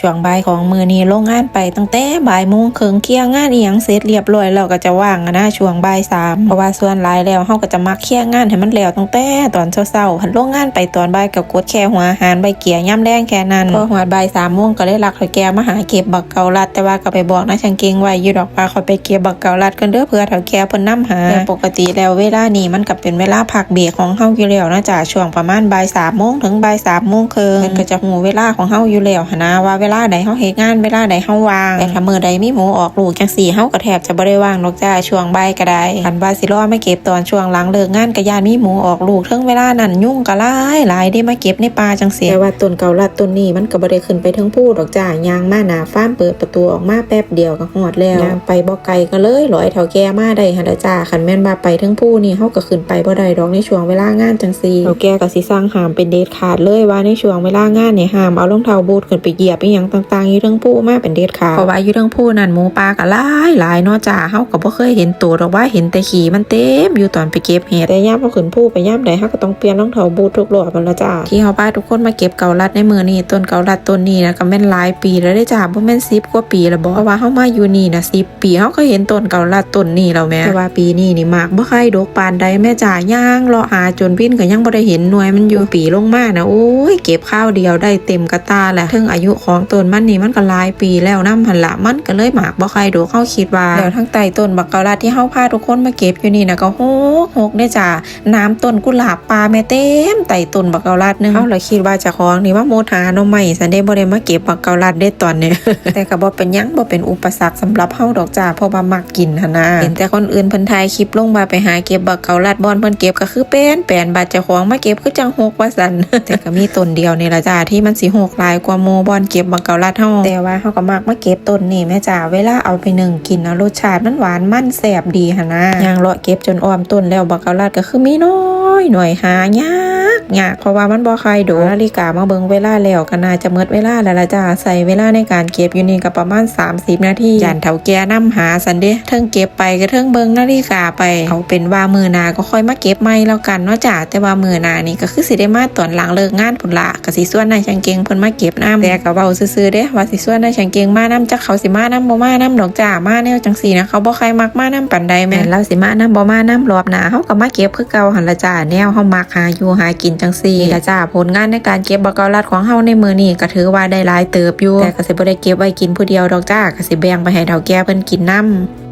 ช่วงบ่ายของมือนี้ลงงานไปตั้งแต่บ่ายโมงครึ่งเคลียร์งานอีหยังเสร็จเรียบร้อยแล้วก็จะว่างอะนะช่วงบ่ายสามเพราะว่าส่วนหลายแล้วเฮาก็จะมักเคลียร์งานให้มันแล้วตั้งแต่ตอนเช้าๆหันลงงานไปตอนบ่ายก็กดแค่หัวอาหารใบเกียย่ำแดงแค่นั้นพอหัวบ่ายสามโมงก็เลยลักถอยแกมาหาเก็บบักเกาลัด แต่ว่าก็ไปบอกนะช่างเกงไว้อยู่ดอกว่าคอยไปเก็บบักเกาลัดกันเด้อเพื่อเถาแกเพิ่นนํหาแต่ปกติแล้วเวลานี้มันก็เป็นเวลาพักเบรกของเฮาอยู่แล้วนะจ๊ะช่วงประมาณบ่ายสามโมงถึงบ่ายสามโมงครึ่งเพิ่นก็จะหูเวลาของเฮาอยู่แล้วหันนะว่าเวลาใดเฮาเฮ็ดงานเวลาใดเฮาว่างแต่ถ้ามื้อใดมีหมูออกลูกจังสี่เฮาก็แทบจะบ่ได้ว่างดอกจ้าช่วงบ่ายก็ได้คันว่าสิรอมาเก็บตอนช่วงหลังเลิกงานก็ย่านมีหมูออกลูกถึงเวลานั้นยุ่งก็หลายหลายได้มาเก็บในป่าจังซี่แต่ว่าต้นเกาลัดต้นนี้มันก็บ่ได้ขึ้นไปถึงผู้ดอกจ้ายางมาหน้าฟาร์มเปิดประตูออกมาแป๊บเดียวก็ฮอดแล้วยางไปบ่ไกลก็เลยลอยเฒ่าแก่มาได้หั่นละจ้าคันแม่นว่าไปถึงผู้นี่เฮาก็ขึ้นไปบ่ได้ดอกในช่วงเวลางานจังซี่เฒ่าแก่ก็สิสั่งห้ามเป็นเด็ดขาดเลยว่าในช่วงเวลางานเนี่ยห้ามเอารองเท้าบูทขึ้นไปเหยียบอีหยังต่างๆอยู่เทั้งผู้มาเป็นเด็ดขาดเพราะว่าอยู่เทั้งผู้นั่นหมูป่าก็หลายหลายเนาะจ้าเฮาก็บ่เคยเห็นตัวดอกว่าเห็นแต่ขี้มันเต็มอยู่ตอนไปเก็บเห็ดแต่ยามเฮาขึ้นผู้ไปยามใดเฮาก็ต้องเปลี่ยนรองเท้าบูททุกรอบนั่นละจ้าที่เฮาพาทุกคนมาเก็บเกาลัดในมือนี่ต้นเกาลัดต้นนี้นะก็แม่นหลายปีแล้วได้อจ้าบ่แม่น10กว่าปีแล้วบ่เพราะว่าเฮามาอยู่นี่นะ10ปีเฮาก็เห็นต้นเกาลัดต้นนี้แล้วแม่แต่ว่าปีนี้นี่มากบ่ค่อยดกปานใดแม่จ้าย่างเลาะหาจนวินก็ยังบ่ได้เห็นหน่วยมันอยู่ปีลงมานะโอ้ยเก็บข้าวเดียวได้เต็มกระตาแหละถึงอายุของต้นมันนี่มันก็หลายปีแล้วน้ำหันละมันก็เลยหมากบ่ค่อยดกเฮาคิดว่าแล้วทั้งใต้ต้นบักเกาลัดที่เฮาพาทุกคนมาเก็บอยู่นี่นะก็โหกโหกได้จ้าน้ำต้นกุหลาบปลาแม่เต็มใต้ต้นบักเกาลัดนึงเฮาเลยคิดว่าจะของนี่ว่าโมทาน่อไม้สันได้บ่ได้มาเก็บบักเกาลัดได้ตอนเนี้ยแต่ก็บ่เป็นยังบ่เป็นอุปสรรคสำหรับเฮาดอกจ้าเพราะว่ามักกินหั่นนะเห็นแต่คนอื่นเพิ่นถ่ายคลิปลงมาไปหาเก็บบักเกาลัดบอนเพิ่นเก็บก็คือเป็นแปลนบาดเจ้าของมาเก็บคือจังหกว่าซั่นแต่ก็มีต้นเดียวนี่ละจ้าที่มันสิหกหลายกว่าโมบอนเก็บบักเกาลัดเฮาแต่ว่าเฮาก็มักมาเก็บต้นนี่แม่จ้าเวลาเอาไปนึ่งกินนะรสชาติมันหวานมันแซ่บดีหั่นนะย่างเลาะเก็บจนอ้อมต้นแล้วบักเกาลัดก็คือมีน้อยหน่อยหายาก ยากเพราะว่ามันบ่ใครโดนาฬิกามาเบิ่งเวลาแล้วก็น่าจะหมดเวลาแล้วละจ้าใส่เวลาในการเก็บอยู่นี่ก็ประมาณ 30 นาทียันเฒ่าแก่นํหาสันเด้เทิงเก็บไปก็เทิงเบิ่งนาฬิกาไปเอาเป็นว่ามือนาก็ค่อยมาเก็บใหม่แล้วกันเนาะจ้าแต่ว่ามือนานี่ก็คือสิได้มาตอนหลังเลิกงานพุ่นละก็สิส่วนนายช่างเกงเพิ่นมาเก็บน้ำแต่ก็เว้าซื่อๆเด้ว่าสิส่วนนายช่างเกงมาน้ำจักเขาสิมาน้ำบ่มาน้ำดอกจ้ามาแนวจังซี่นะเขาบ่ใครมักมาน้ำปานใดแม่นเราสิมาน้ำบ่มาน้ำรอบหน้าเฮาก็มาเก็บคือเก่าหันละจ้าแนวเฮามักหาอยู่หากินจังซี่ละจ้าผลงานในการเก็บบักเกาลัดของเฮาในมือนี้ก็ถือว่าได้หลายเติบอยู่แต่ก็สิบ่ได้เก็บไว้กินผู้เดียวดอกจ้าก็สิแบ่งไปให้เฒ่าแก่เพิ่นกินน้ำ